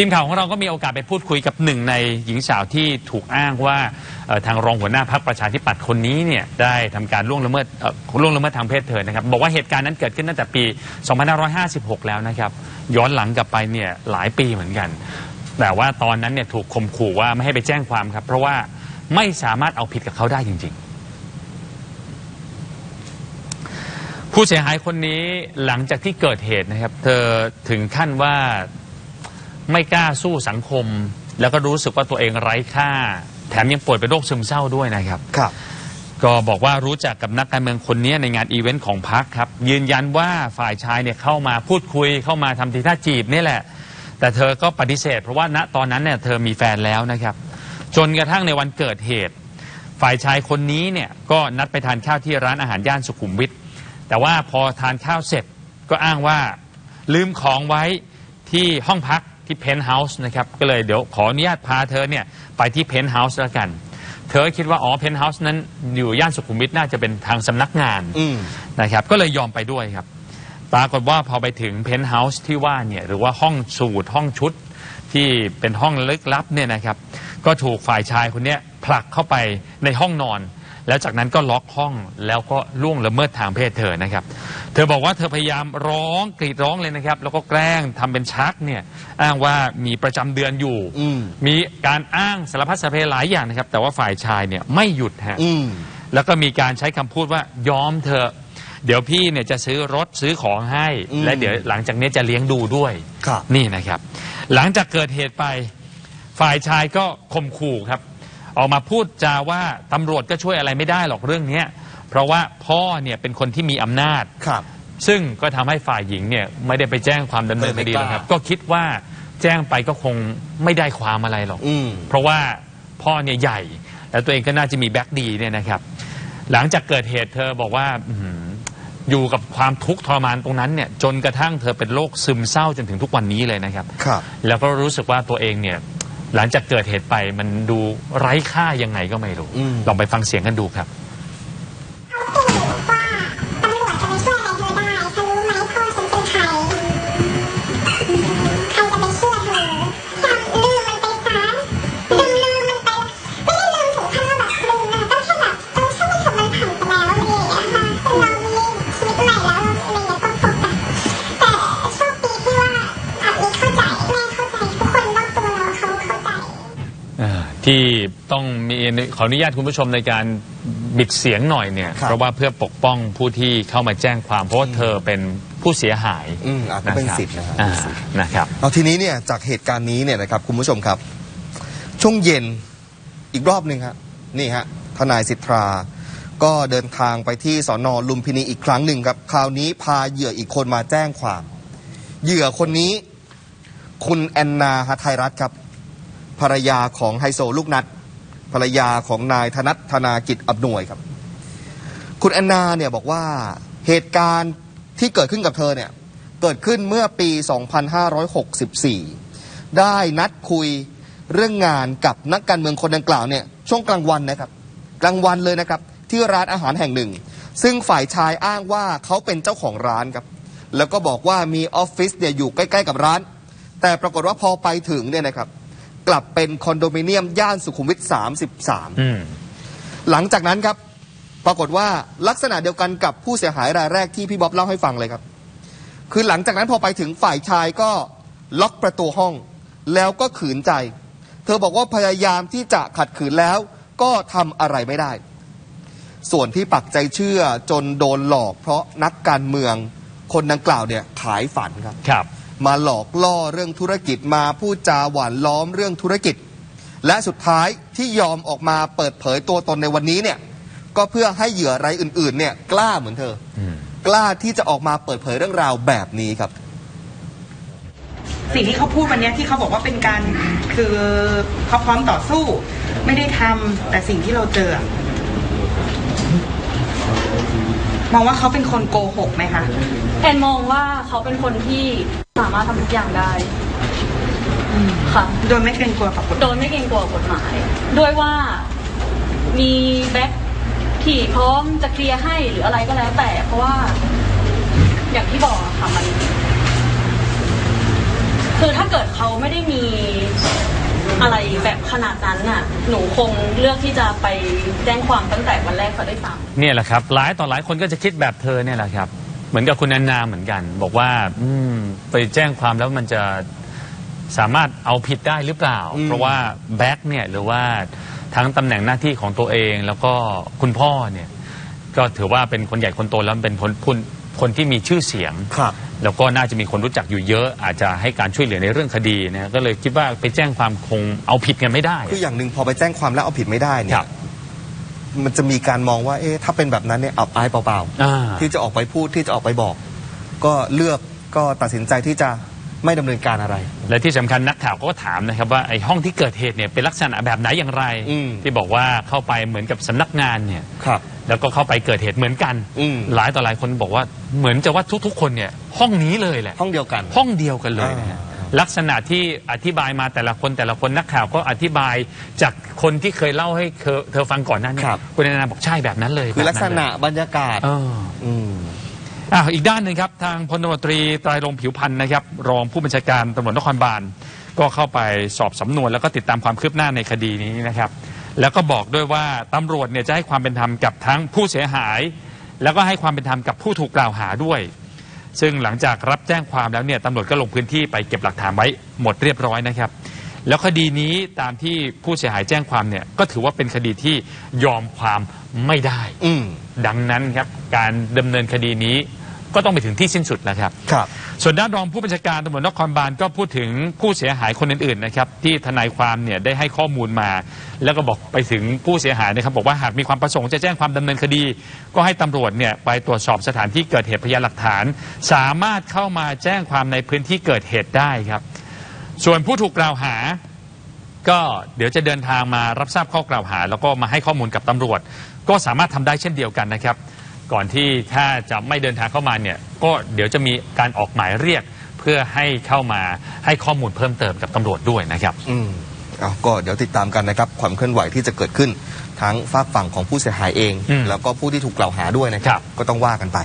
ทีมข่าวของเราก็มีโอกาสไปพูดคุยกับหนึ่งในหญิงสาวที่ถูกอ้างว่าเอ่อทางรองหัวหน้าพรรคประชาธิปัตย์คนนี้เนี่ยได้ทำการล่วงละเมิดเอ่อล่วงละเมิดทางเพศเธอนะครับ บอกว่าเหตุการณ์นั้นเกิดขึ้นตั้งแต่ปี 2556 แล้วนะครับ ย้อนหลังกลับไปเนี่ยหลายปีเหมือนกัน แต่ว่าตอนนั้นเนี่ยถูกข่มขู่ว่าไม่ให้ไปแจ้งความครับ เพราะว่าไม่สามารถเอาผิดกับเขาได้จริง ๆ ผู้เสียหายคนนี้หลังจากที่เกิดเหตุนะครับ เธอถึงขั้นว่า ไม่กล้าสู้สังคม แล้วก็รู้สึกว่าตัวเองไร้ค่า แถมยังป่วยเป็นโรคซึมเศร้าด้วยนะครับ ครับ ก็บอกว่ารู้จักกับนักการเมืองคนนี้ในงานอีเวนต์ของพรรคครับ ยืนยันว่าฝ่ายชายเนี่ยเข้ามาพูดคุยเข้ามาทำทีท่าจีบนี่แหละ แต่เธอก็ปฏิเสธ เพราะว่าณตอนนั้นเนี่ยเธอมีแฟนแล้วนะครับ จนกระทั่งในวันเกิดเหตุ ฝ่ายชายคนนี้เนี่ยก็นัดไปทานข้าวที่ร้านอาหารย่านสุขุมวิทแต่ว่าพอทานข้าวเสร็จก็อ้างว่า ลืมของไว้ที่ห้องพัก ที่เพนท์เฮาส์นะครับก็เลยเดี๋ยวขออนุญาตพาเธอเนี่ยไปที่เพนท์เฮาส์แล้วกัน เธอคิดว่าอ๋อเพนท์เฮาส์นั้นอยู่ย่านสุขุมวิทน่าจะเป็นทางสำนักงานอืม นะครับก็เลยยอมไปด้วยครับ ปรากฏว่าพอไปถึงเพนท์เฮาส์ที่ว่าเนี่ยหรือว่าห้องสูตรห้องชุดที่เป็นห้องลึกลับเนี่ยนะครับ ก็ถูกฝ่ายชายคนเนี้ยผลักเข้าไปในห้องนอน แล้วจากนั้นก็ล็อกห้องแล้วก็ล่วงละเมิดทางเพศเธอนะครับ เธอบอกว่าเธอพยายามร้องกรีดร้องเลยนะครับ แล้วก็แกล้งทำเป็นชักเนี่ยอ้างว่ามีประจำเดือนอยู่อืมมีการอ้างสารพัดสารเพหลายอย่างนะครับ แต่ว่าฝ่ายชายเนี่ยไม่หยุดฮะอืมแล้วก็มีการใช้คำพูดว่ายอมเธอะเดี๋ยวพี่เนี่ยจะซื้อรถซื้อของให้อืมและเดี๋ยวหลังจากนี้จะเลี้ยงดูด้วยครับนี่นะครับ หลังจากเกิดเหตุไป ฝ่ายชายก็ข่มขู่ครับ ออกมาพูดจาว่าตำรวจก็ช่วยอะไรไม่ได้หรอกเรื่องเนี้ยเพราะว่าพ่อเนี่ยเป็นคนที่มีอำนาจ ครับ ซึ่งก็ทำให้ฝ่ายหญิงเนี่ยไม่ได้ไปแจ้งความดำเนินคดีหรอกครับ ก็คิดว่าแจ้งไปก็คงไม่ได้ความอะไรหรอก อืม เพราะว่าพ่อเนี่ยใหญ่ แล้วตัวเองก็น่าจะมีแบ็กดีเนี่ยนะครับ หลังจากเกิดเหตุเธอบอกว่าอื้อหืออยู่กับความทุกข์ทรมานตรงนั้นเนี่ยจนกระทั่งเธอเป็นโรคซึมเศร้าจนถึงทุกวันนี้เลยนะครับ ครับ แล้วก็รู้สึกว่าตัวเองเนี่ย หลังจากเกิดเหตุไปมันดูไร้ค่ายังไงก็ไม่รู้อืมลองไปฟังเสียงกันดูครับ ที่ต้องมีขออนุญาตคุณผู้ชมในการบิดเสียงหน่อยเนี่ยครับ เพราะว่าเพื่อปกป้องผู้ที่เข้ามาแจ้งความเพราะว่าเธอเป็นผู้เสียหายอืมอะก็เป็นนะครับสิทธิ์นะฮะอ่าเป็นสิทธิ์ นะครับ เอาทีนี้เนี่ยจากเหตุการณ์นี้เนี่ยนะครับคุณผู้ชมครับ ช่วงเย็นอีกรอบหนึ่งครับนี่ฮะทนายสิทธาก็เดินทางไปที่สอนอลุมพินีอีกครั้งหนึ่งครับ คราวนี้พาเหยื่ออีกคนมาแจ้งความ เหยื่อคนนี้ คุณแอนนาฮาไทยรัฐครับ ภรรยาของไฮโซลูกนัดภรรยาของนายธนัทธนากิจอำนวยครับ คุณแอนนาเนี่ยบอกว่าเหตุการณ์ที่เกิดขึ้นกับเธอเนี่ยเกิดขึ้นเมื่อปี 2564 ได้นัดคุยเรื่องงานกับนักการเมืองคนดังกล่าวเนี่ยช่วงกลางวันนะครับ กลางวันเลยนะครับ ที่ร้านอาหารแห่งหนึ่ง ซึ่งฝ่ายชายอ้างว่าเขาเป็นเจ้าของร้านครับ แล้วก็บอกว่ามีออฟฟิศเนี่ยอยู่ใกล้ ๆ กับร้าน แต่ปรากฏว่าพอไปถึงเนี่ยนะครับ กลับเป็นคอนโดมิเนียมย่านสุขุมวิท 33 อืมหลังจากนั้นครับ ปรากฏว่าลักษณะเดียวกันกับผู้เสียหายรายแรกที่พี่บ๊อบเล่าให้ฟังเลยครับ คือหลังจากนั้นพอไปถึงฝ่ายชายก็ล็อกประตูห้อง แล้วก็ขืนใจ เธอบอกว่าพยายามที่จะขัดขืนแล้ว ก็ทำอะไรไม่ได้ ส่วนที่ปักใจเชื่อจนโดนหลอก เพราะนักการเมืองคนดังกล่าวเนี่ยขายฝันครับ ครับ มาหลอกล่อเรื่องธุรกิจมาพูดจาหวานล้อมเรื่องธุรกิจ และสุดท้ายที่ยอมออกมาเปิดเผยตัวตนในวันนี้เนี่ยก็เพื่อให้เหยื่อรายอื่นๆเนี่ยกล้าเหมือนเธออืมกล้าที่จะออกมาเปิดเผยเรื่องราวแบบนี้ครับ สิ่งที่เขาพูดวันเนี้ยที่เขาบอกว่าเป็นการคือเขาพร้อมต่อสู้ ไม่ได้ทำแต่สิ่งที่เราเจออะ มองว่าเขาเป็นคนโกหกไหมคะแอนมองว่าเขาเป็นคนที่สามารถทำทุกอย่างได้ค่ะ โดยไม่เกรงกลัวกับกฎหโดมายยไม่เกรงกลัวกฎหมาย ด้วยว่ามีแบ็คที่พร้อมจะเคลียร์ให้หรืออะไรก็แล้วแต่ เพราะว่า อย่างที่บอกอะค่ะมัน คือถ้าเกิดเขาไม่ได้มี อะไรแบบขนาดนั้นน่ะ หนูคงเลือกที่จะไปแจ้งความตั้งแต่วันแรกก็ได้ซ้ำเนี่ยแหละครับหลายต่อหลายคนก็จะคิดแบบเธอเนี่ยแหละครับ เหมือนกับคุณแอนนาเหมือนกัน บอกว่า อืมไปแจ้งความแล้วมันจะสามารถเอาผิดได้หรือเปล่าอืมเพราะว่าแบ็คเนี่ยหรือว่าทั้งตำแหน่งหน้าที่ของตัวเองแล้วก็คุณพ่อเนี่ย ก็ถือว่าเป็นคนใหญ่คนโตแล้วเป็นคน คนคนที่มีชื่อเสียง ครับ แล้วก็น่าจะมีคนรู้จักอยู่เยอะ อาจจะให้การช่วยเหลือในเรื่องคดีนะก็เลยคิดว่าไปแจ้งความคงเอาผิดกันไม่ได้ คืออย่างหนึ่งพอไปแจ้งความแล้วเอาผิดไม่ได้เนี่ครัยบมันจะมีการมองว่าเอ๊ะถ้าเป็นแบบนั้นเนี่ยอับอายเปล่าอ่าๆที่จะออกไปพูดที่จะออกไปบอก ก็เลือกก็ตัดสินใจที่จะไม่ดำเนินการอะไร และที่สำคัญนักข่าวก็ถามนะครับว่าไอ้ห้องที่เกิดเหตุเนี่ยเป็นลักษณะแบบไหนอย่างไร อืม ที่บอกว่าเข้าไปเหมือนกับสำนักงานเนี่ย ครับ แล้วก็เข้าไปเกิดเหตุเหมือนกัน อืม หลายต่อหลายคนบอกว่าเหมือนจะว่าทุกๆ คนเนี่ยห้องนี้เลยแหละ ห้องเดียวกัน ห้องเดียวกันเลยนะฮะอ่าลักษณะที่อธิบายมาแต่ละคนแต่ละคนนักข่าวก็อธิบายจากคนที่เคยเล่าให้เธอเธอฟังก่อนหน้านี้ครับ คุณแอนนาบอกใช่แบบนั้นเลยคือลักษณะแบบบรรยากาศนั้นเลยเออ อืม อ่าอีกด้านหนึ่งครับ ทางพลตำรวจตรีไตรรงค์ผิวพันธ์นะครับ รองผู้บัญชาการตำรวจนครบาลก็เข้าไปสอบสำนวนแล้วก็ติดตามความคืบหน้าในคดีนี้นะครับ แล้วก็บอกด้วยว่าตำรวจเนี่ยจะให้ความเป็นธรรมกับทั้งผู้เสียหาย แล้วก็ให้ความเป็นธรรมกับผู้ถูกกล่าวหาด้วย ซึ่งหลังจากรับแจ้งความแล้วเนี่ยตำรวจก็ลงพื้นที่ไปเก็บหลักฐานไว้หมดเรียบร้อยนะครับ แล้วคดีนี้ตามที่ผู้เสียหายแจ้งความเนี่ยก็ถือว่าเป็นคดีที่ยอมความไม่ได้ อืม ดังนั้นครับการดำเนินคดีนี้ ก็ต้องไปถึงที่สิ้นสุดแล้วครับ ครับ ส่วนด้านรองผู้บัญชาการตำรวจนครบาลก็พูดถึงผู้เสียหายคนอื่นๆนะครับที่ทนายความเนี่ยได้ให้ข้อมูลมา แล้วก็บอกไปถึงผู้เสียหายนะครับบอกว่าหากมีความประสงค์จะแจ้งความดำเนินคดี ก็ให้ตำรวจเนี่ยไปตรวจสอบสถานที่เกิดเหตุพยานหลักฐาน สามารถเข้ามาแจ้งความในพื้นที่เกิดเหตุได้ครับ ส่วนผู้ถูกกล่าวหา ก็เดี๋ยวจะเดินทางมารับทราบข้อกล่าวหา แล้วก็มาให้ข้อมูลกับตำรวจ ก็สามารถทำได้เช่นเดียวกันนะครับ ก่อนที่ถ้าจะไม่เดินทางเข้ามาเนี่ยก็เดี๋ยวจะมีการออกหมายเรียก เพื่อให้เข้ามาให้ข้อมูลเพิ่มเติมกับตำรวจด้วยนะครับ อืมเอาก็เดี๋ยวติดตามกันนะครับ ความเคลื่อนไหวที่จะเกิดขึ้นทั้งฝากฝั่งของผู้เสียหายเอง อืมแล้วก็ผู้ที่ถูกกล่าวหาด้วยนะครับ ก็ต้องว่ากันไป